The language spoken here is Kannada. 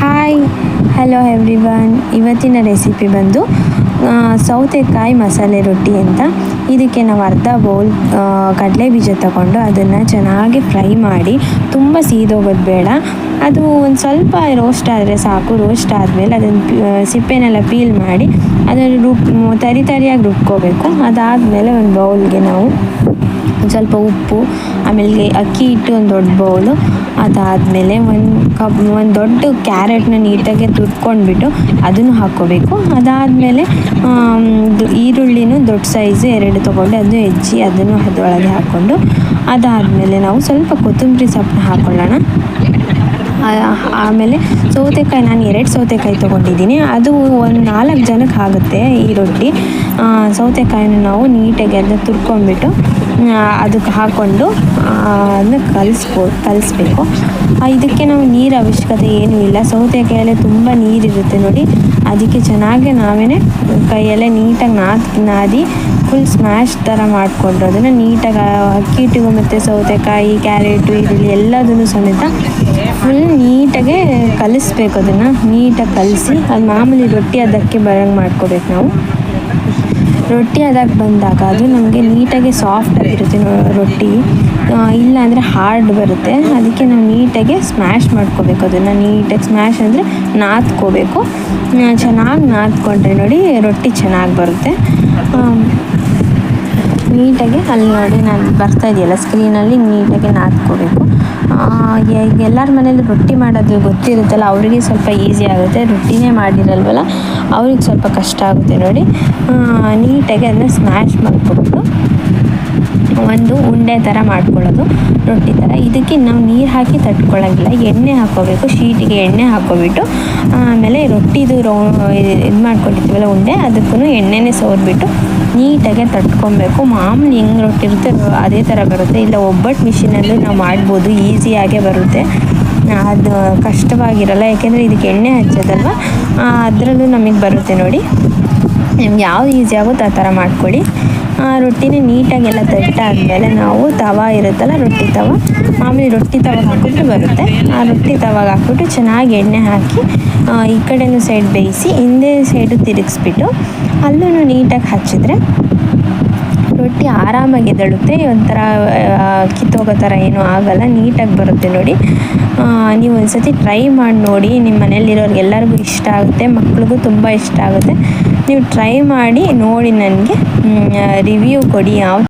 ಹಾಯ್ ಹಲೋ ಎವ್ರಿವನ್ ಇವತ್ತಿನ ರೆಸಿಪಿ ಬಂದು ಸೌತೆಕಾಯಿ ಮಸಾಲೆ ರೊಟ್ಟಿ ಅಂತ. ಇದಕ್ಕೆ ನಾವು ಅರ್ಧ ಬೌಲ್ ಕಡಲೆ ಬೀಜ ತಗೊಂಡು ಅದನ್ನು ಚೆನ್ನಾಗಿ ಫ್ರೈ ಮಾಡಿ. ತುಂಬ ಸೀದೋಗೋದು ಬೇಡ. ಅದು ಒಂದು ಸ್ವಲ್ಪ ರೋಸ್ಟ್ ಆದರೆ ಸಾಕು. ರೋಸ್ಟ್ ಆದಮೇಲೆ ಅದನ್ನು ಸಿಪ್ಪೆನೆಲ್ಲ ಪೀಲ್ ಮಾಡಿ, ಅದನ್ನು ರುಬ್ ತರಿ ತರಿಯಾಗಿ ರುಬ್ಕೋಬೇಕು. ಅದಾದಮೇಲೆ ಒಂದು ಬೌಲ್ಗೆ ನಾವು ಸ್ವಲ್ಪ ಉಪ್ಪು ಆಮೇಲೆ ಅಕ್ಕಿ ಹಿಟ್ಟು ಒಂದು ದೊಡ್ಡ ಬೌಲು ಅದಾದಮೇಲೆ ಒಂದು ಕಪ್ ಒಂದು ದೊಡ್ಡ ಕ್ಯಾರೆಟ್ನ ನೀಟಾಗಿ ತುರ್ಕೊಂಡ್ಬಿಟ್ಟು ಅದನ್ನು ಹಾಕ್ಕೋಬೇಕು. ಅದಾದಮೇಲೆ ಈರುಳ್ಳಿನೂ ದೊಡ್ಡ ಸೈಜು ಎರಡು ತೊಗೊಂಡು ಅದನ್ನು ಹೆಚ್ಚಿ ಅದನ್ನು ಅದರೊಳಗೆ ಹಾಕ್ಕೊಂಡು, ಅದಾದಮೇಲೆ ನಾವು ಸ್ವಲ್ಪ ಕೊತ್ತಂಬರಿ ಸೊಪ್ಪನ್ನ ಹಾಕ್ಕೊಳ್ಳೋಣ ಆಮೇಲೆ ಸೌತೆಕಾಯಿ, ನಾನು ಎರಡು ಸೌತೆಕಾಯಿ ತೊಗೊಂಡಿದ್ದೀನಿ. ಅದು ಒಂದು ನಾಲ್ಕು ಜನಕ್ಕೆ ಆಗುತ್ತೆ ಈ ರೊಟ್ಟಿ. ಸೌತೆಕಾಯಿನ ನಾವು ನೀಟಾಗಿ ಅದನ್ನ ತುರ್ಕೊಂಡ್ಬಿಟ್ಟು ಅದಕ್ಕೆ ಹಾಕ್ಕೊಂಡು ಅದನ್ನ ಕಲಿಸ್ಬೋ ಕಲಿಸ್ಬೇಕು. ಇದಕ್ಕೆ ನಾವು ನೀರು ಅವಶ್ಯಕತೆ ಏನೂ ಇಲ್ಲ. ಸೌತೆಕಾಯಲ್ಲೇ ತುಂಬ ನೀರಿರುತ್ತೆ ನೋಡಿ. ಅದಕ್ಕೆ ಚೆನ್ನಾಗಿ ನಾವೇ ಕೈಯಲ್ಲೇ ನೀಟಾಗಿ ನಾದ್, ನಾದಿ ಫುಲ್ ಸ್ಮ್ಯಾಶ್ ಥರ ಮಾಡಿಕೊಂಡು ಅದನ್ನು ನೀಟಾಗಿ ಅಕ್ಕಿ ಹಿಟ್ಟಿಗೂ ಮತ್ತು ಸೌತೆಕಾಯಿ, ಕ್ಯಾರೆಟು, ಈರುಳ್ಳಿ ಎಲ್ಲದನ್ನು ಸಮೇತ ಫುಲ್ ನೀಟಾಗೆ ಕಲಿಸ್ಬೇಕು ಅದನ್ನು. ನೀಟಾಗಿ ಕಲಿಸಿ, ಅದು ಮಾಮೂಲಿ ರೊಟ್ಟಿ ಅದಕ್ಕೆ ಬರಂಗೆ ಮಾಡ್ಕೋಬೇಕು ನಾವು. ರೊಟ್ಟಿ ಅದಕ್ಕೆ ಬಂದಾಗ ಅದು ನಮಗೆ ನೀಟಾಗಿ ಸಾಫ್ಟ್ ಆಗಿರುತ್ತೆ ರೊಟ್ಟಿ. ಇಲ್ಲ ಅಂದರೆ ಹಾರ್ಡ್ ಬರುತ್ತೆ. ಅದಕ್ಕೆ ನಾವು ನೀಟಾಗಿ ಸ್ಮ್ಯಾಶ್ ಮಾಡ್ಕೋಬೇಕು ಅದನ್ನು. ನೀಟಾಗಿ ಸ್ಮ್ಯಾಶ್ ಅಂದರೆ ನಾದ್ಕೋಬೇಕು. ಚೆನ್ನಾಗಿ ನಾದ್ಕೊಂಡ್ರೆ ನೋಡಿ ರೊಟ್ಟಿ ಚೆನ್ನಾಗಿ ಬರುತ್ತೆ. ನೀಟಾಗಿ ಅಲ್ಲಿ ನೋಡಿ ನಾನು ಬರ್ತಾ ಇದೆಯಲ್ಲ ಸ್ಕ್ರೀನಲ್ಲಿ ನೀಟಾಗಿ ನಾದ್ಕೋಬೇಕು. ಎಲ್ಲರ ಮನೇಲಿ ರೊಟ್ಟಿ ಮಾಡೋದು ಗೊತ್ತಿರುತ್ತಲ್ಲ, ಅವರಿಗೆ ಸ್ವಲ್ಪ ಈಸಿ ಆಗುತ್ತೆ. ರೊಟ್ಟಿನೇ ಮಾಡಿರಲ್ವಲ್ಲ, ಅವ್ರಿಗೆ ಸ್ವಲ್ಪ ಕಷ್ಟ ಆಗುತ್ತೆ ನೋಡಿ. ನೀಟಾಗಿ ಅದನ್ನ ಸ್ಮ್ಯಾಶ್ ಮಾಡಿಕೊಬಿಟ್ಟು ಒಂದು ಉಂಡೆ ಥರ ಮಾಡ್ಕೊಳ್ಳೋದು, ರೊಟ್ಟಿ ಥರ ಇದಕ್ಕೆ ನಾವು ನೀರು ಹಾಕಿ ತಟ್ಕೊಳ್ಳೋಂಗಿಲ್ಲ ಎಣ್ಣೆ ಹಾಕ್ಕೋಬೇಕು ಶೀಟಿಗೆ ಎಣ್ಣೆ ಹಾಕ್ಕೊಬಿಟ್ಟು ಆಮೇಲೆ ರೊಟ್ಟಿದು ರೌ ಇದು ಮಾಡ್ಕೊಂಡಿರ್ತೀವಲ್ಲ ಉಂಡೆ ಅದಕ್ಕೂ ಎಣ್ಣೆನೇ ಸೋರ್ಬಿಟ್ಟು ನೀಟಾಗೆ ತಟ್ಕೊಬೇಕು. ಮಾಮೂಲಿ ಹೆಂಗೆ ರೊಟ್ಟಿ ಅದೇ ಥರ ಬರುತ್ತೆ. ಇಲ್ಲ, ಒಬ್ಬಟ್ಟು ಮಿಷಿನಲ್ಲೂ ನಾವು ಮಾಡ್ಬೋದು, ಈಸಿಯಾಗೇ ಬರುತ್ತೆ. ಅದು ಕಷ್ಟವಾಗಿರಲ್ಲ, ಯಾಕೆಂದರೆ ಇದಕ್ಕೆ ಎಣ್ಣೆ ಹಚ್ಚೋದಲ್ವ? ಅದರಲ್ಲೂ ನಮಗೆ ಬರುತ್ತೆ ನೋಡಿ. ನಿಮ್ಗೆ ಯಾವ್ದು ಈಸಿ ಆಗುತ್ತೆ ಆ ಥರ ಮಾಡ್ಕೊಳ್ಳಿ ಆ ರೊಟ್ಟಿನ ನೀಟಾಗೆಲ್ಲ ತಟ್ಟಾದಮೇಲೆ ನಾವು ತವ ಇರುತ್ತಲ್ಲ, ರೊಟ್ಟಿ ತವ. ಆಮೇಲೆ ರೊಟ್ಟಿ ತವಾಗ ಹಾಕ್ಬಿಟ್ಟು ಬರುತ್ತೆ. ಆ ರೊಟ್ಟಿ ತವಾಗ ಹಾಕ್ಬಿಟ್ಟು ಚೆನ್ನಾಗಿ ಎಣ್ಣೆ ಹಾಕಿ ಈ ಕಡೆನೂ ಸೈಡ್ ಬೇಯಿಸಿ, ಹಿಂದೆ ಸೈಡು ತಿರುಗಿಸ್ಬಿಟ್ಟು ಅಲ್ಲೂ ನೀಟಾಗಿ ಹಚ್ಚಿದ್ರೆ ರೊಟ್ಟಿ ಆರಾಮಾಗಿ ಎದಳುತ್ತೆ. ಒಂಥರ ಕಿತ್ತೋಗೋ ಥರ ಏನೂ ಆಗಲ್ಲ, ನೀಟಾಗಿ ಬರುತ್ತೆ ನೋಡಿ. ನೀವು ನೀವು ಒಂದ್ಸತಿ ಟ್ರೈ ಮಾಡಿ ನೋಡಿ. ನಿಮ್ಮ ಮನೇಲಿರೋರಿಗೆ ಎಲ್ಲರಿಗೂ ಇಷ್ಟ ಆಗುತ್ತೆ, ಮಕ್ಳಿಗೂ ತುಂಬ ಇಷ್ಟ ಆಗುತ್ತೆ. ನೀವು ಟ್ರೈ ಮಾಡಿ ನೋಡಿ ನನಗೆ ರಿವ್ಯೂ ಕೊಡಿ ಯಾವ